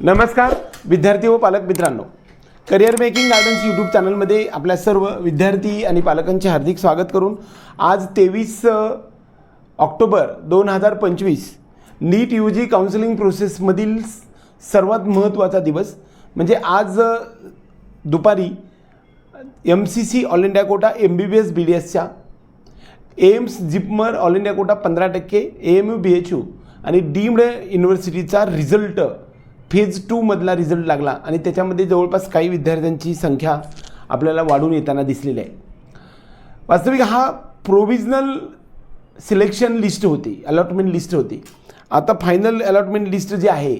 नमस्कार विद्यार्थी व पालक मित्रांनो. करिअर मेकिंग गार्डन्स यूट्यूब चॅनलमध्ये आपल्या सर्व विद्यार्थी आणि पालकांचे हार्दिक स्वागत करून आज तेवीस ऑक्टोबर दोन हजार पंचवीस नीट यू जी काउन्सिलिंग प्रोसेसमधील सर्वात महत्त्वाचा दिवस. म्हणजे आज दुपारी M C C all India quota M B B S B D एसच्या AIIMS JIPMER all India quota पंधरा टक्के A M U B H U आणि डीम्ड युनिव्हर्सिटीचा रिझल्ट फेज टूमधला रिझल्ट लागला आणि त्याच्यामध्ये जवळपास काही विद्यार्थ्यांची संख्या आपल्याला वाढून येताना दिसलेली आहे. वास्तविक हा प्रोविजनल सिलेक्शन लिस्ट होती अलॉटमेंट लिस्ट होती. आता फायनल अलॉटमेंट लिस्ट जी आहे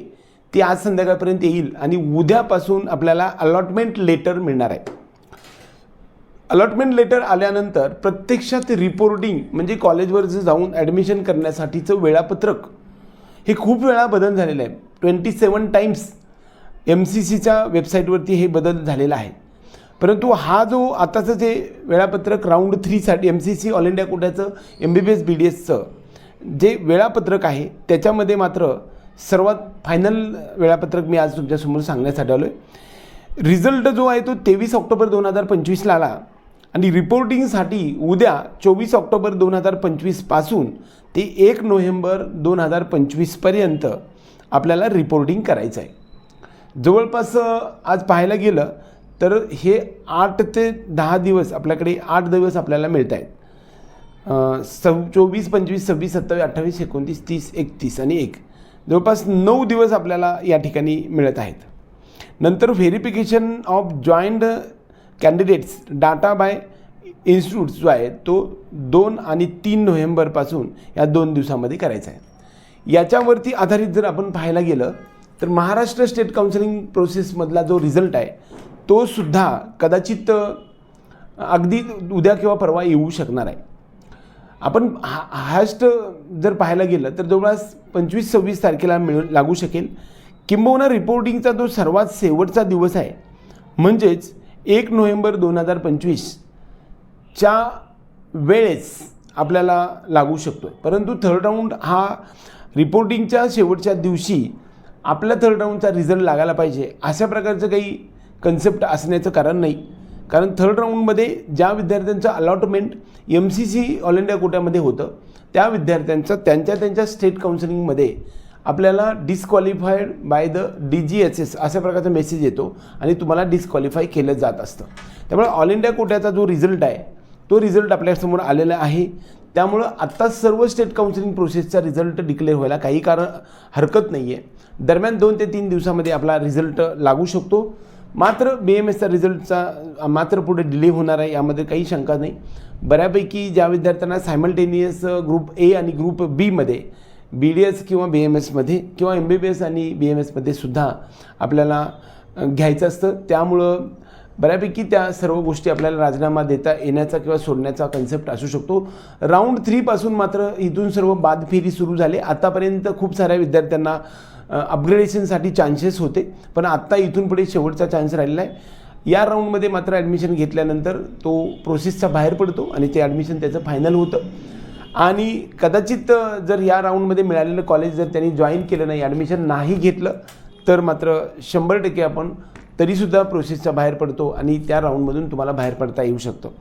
ती आज संध्याकाळपर्यंत येईल आणि उद्यापासून आपल्याला अलॉटमेंट लेटर मिळणार आहे. अलॉटमेंट लेटर आल्यानंतर प्रत्यक्षात रिपोर्टिंग म्हणजे कॉलेजवर जाऊन ॲडमिशन करण्यासाठीचं वेळापत्रक हे खूप वेळा बदल झालेलं आहे. Twenty seven times M C सीच्या वेबसाईटवरती हे बदल झालेला आहे. परंतु हा जो आताचं जे वेळापत्रक round थ्रीसाठी M C C all India कोट्याचं M B B S B D एसचं जे वेळापत्रक आहे त्याच्यामध्ये मात्र सर्वात फायनल वेळापत्रक मी आज तुमच्यासमोर सांगण्यासाठी आलो आहे रिझल्ट जो आहे तो तेवीस ऑक्टोबर दोन हजार पंचवीसला आला आणि रिपोर्टिंगसाठी उद्या चोवीस ऑक्टोबर दोन हजार पंचवीसपासून ते एक नोव्हेंबर दोन हजार पंचवीसपर्यंत आपल्याला रिपोर्टिंग करायचं आहे जवळपास आज पाहायला गेलं तर हे आठ ते दहा दिवस आपल्याकडे आठ दिवस आपल्याला मिळत आहेत सव चोवीस पंचवीस सव्वीस सत्तावीस अठ्ठावीस एकोणतीस तीस एकतीस आणि एक. जवळपास नऊ दिवस आपल्याला या ठिकाणी मिळत आहेत. नंतर verification of joint candidates data by institute जो आहे तो दोन आणि तीन नोव्हेंबरपासून या दोन दिवसामध्ये करायचा आहे. याच्यावरती आधारित जर आपण पाहायला गेलं तर महाराष्ट्र स्टेट काउन्सिलिंग प्रोसेसमधला जो रिझल्ट आहे तो सुद्धा कदाचित अगदी उद्या किंवा परवा येऊ शकणार आहे. आपण हा हायस्ट जर पाहायला गेलं तर जवळपास पंचवीस सव्वीस तारखेला मिळू लागू शकेल. किंबहुना रिपोर्टिंगचा जो सर्वात शेवटचा दिवस आहे म्हणजेच एक नोव्हेंबर दोन हजार पंचवीसच्या वेळेस आपल्याला लागू शकतो परंतु थर्ड राऊंड हा रिपोर्टिंगच्या शेवटच्या दिवशी आपल्या थर्ड राऊंडचा रिझल्ट लागायला पाहिजे. अशा प्रकारचं काही कन्सेप्ट असण्याचं कारण नाही. कारण थर्ड राऊंडमध्ये ज्या विद्यार्थ्यांचं allotment M C C all India कोट्यामध्ये होतं त्या विद्यार्थ्यांचं त्यांच्या त्यांच्या स्टेट काउन्सिलिंगमध्ये आपल्याला disqualified by the D G S S अशा प्रकारचा मेसेज येतो आणि तुम्हाला डिस्क्वालिफाय केलं जात असतं. त्यामुळे ऑल इंडिया कोट्याचा जो रिझल्ट आहे तो रिझल्ट आपल्यासमोर आलेला आहे. त्यामुळं आत्ता सर्व स्टेट काउन्सिलिंग प्रोसेसचा रिझल्ट डिक्लेअर व्हायला काही कारण हरकत नाही आहे दरम्यान दोन ते तीन दिवसामध्ये आपला रिझल्ट लागू शकतो. मात्र बी एम एसचा रिझल्टचा मात्र पुढे डिले होणार आहे यामध्ये काही शंका नाही. बऱ्यापैकी ज्या विद्यार्थ्यांना सायमल्टेनियस ग्रुप ए आणि ग्रुप बीमध्ये बी डी एस किंवा बी एम एसमध्ये किंवा एम बी बी एस आणि बी एम एसमध्ये सुद्धा आपल्याला घ्यायचं असतं. त्यामुळं बऱ्यापैकी त्या सर्व गोष्टी आपल्याला राजीनामा देता येण्याचा किंवा सोडण्याचा कन्सेप्ट असू शकतो. राऊंड थ्रीपासून मात्र इथून सर्व बाद फेरी सुरू झाली. आतापर्यंत खूप साऱ्या विद्यार्थ्यांना अपग्रेडेशनसाठी चान्सेस होते. पण आत्ता इथून पुढे शेवटचा चान्स राहिलेला आहे. या राऊंडमध्ये मात्र ॲडमिशन घेतल्यानंतर तो प्रोसेसचा बाहेर पडतो आणि ते ॲडमिशन त्याचं फायनल होतं. आणि कदाचित जर या राऊंडमध्ये मिळालेलं कॉलेज जर त्यांनी जॉईन केलं नाही ॲडमिशन नाही घेतलं तर मात्र शंभर टक्के आपण तरीसुद्धा प्रोसेसचा बाहेर पडतो आणि त्या राऊंडमधून तुम्हाला बाहेर पडता येऊ शकतो.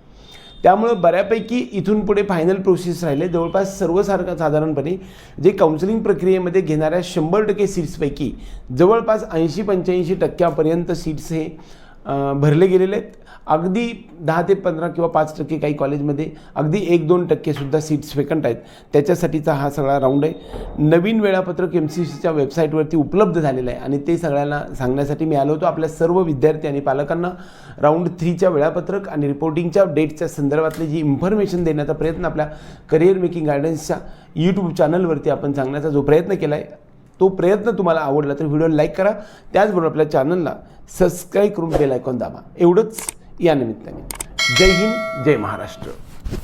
त्यामुळं बऱ्यापैकी इथून पुढे फायनल प्रोसेस राहिले. जवळपास सर्वसारखं साधारणपणे जे काउन्सिलिंग प्रक्रियेमध्ये घेणाऱ्या शंभर टक्के सीट्सपैकी जवळपास ऐंशी पंच्याऐंशी टक्क्यापर्यंत सीट्स हे भरले गेलेले आहेत. अगदी दहा ते पंधरा किंवा पाच टक्के काही कॉलेजमध्ये अगदी एक दोन टक्केसुद्धा सीट्स वेकंट आहेत. त्याच्यासाठीचा हा सगळा राऊंड आहे. नवीन वेळापत्रक एम सी सीच्या वेबसाईटवरती उपलब्ध झालेलं आहे आणि ते सगळ्यांना सांगण्यासाठी मी आलो होतो आपल्या सर्व विद्यार्थी आणि पालकांना. राऊंड थ्रीच्या वेळापत्रक आणि रिपोर्टिंगच्या डेटच्या संदर्भातली जी इन्फॉर्मेशन देण्याचा प्रयत्न आपल्या करिअर मेकिंग गायडन्सच्या यूट्यूब चॅनलवरती आपण सांगण्याचा जो प्रयत्न केला आहे तो प्रयत्न तुम्हाला आवडला तर व्हिडिओ लाईक करा. त्याचबरोबर आपल्या चॅनलला सबस्क्राईब करून बेल आयकॉन दाबा. एवढंच या निमित्ताने. जय हिंद जय महाराष्ट्र.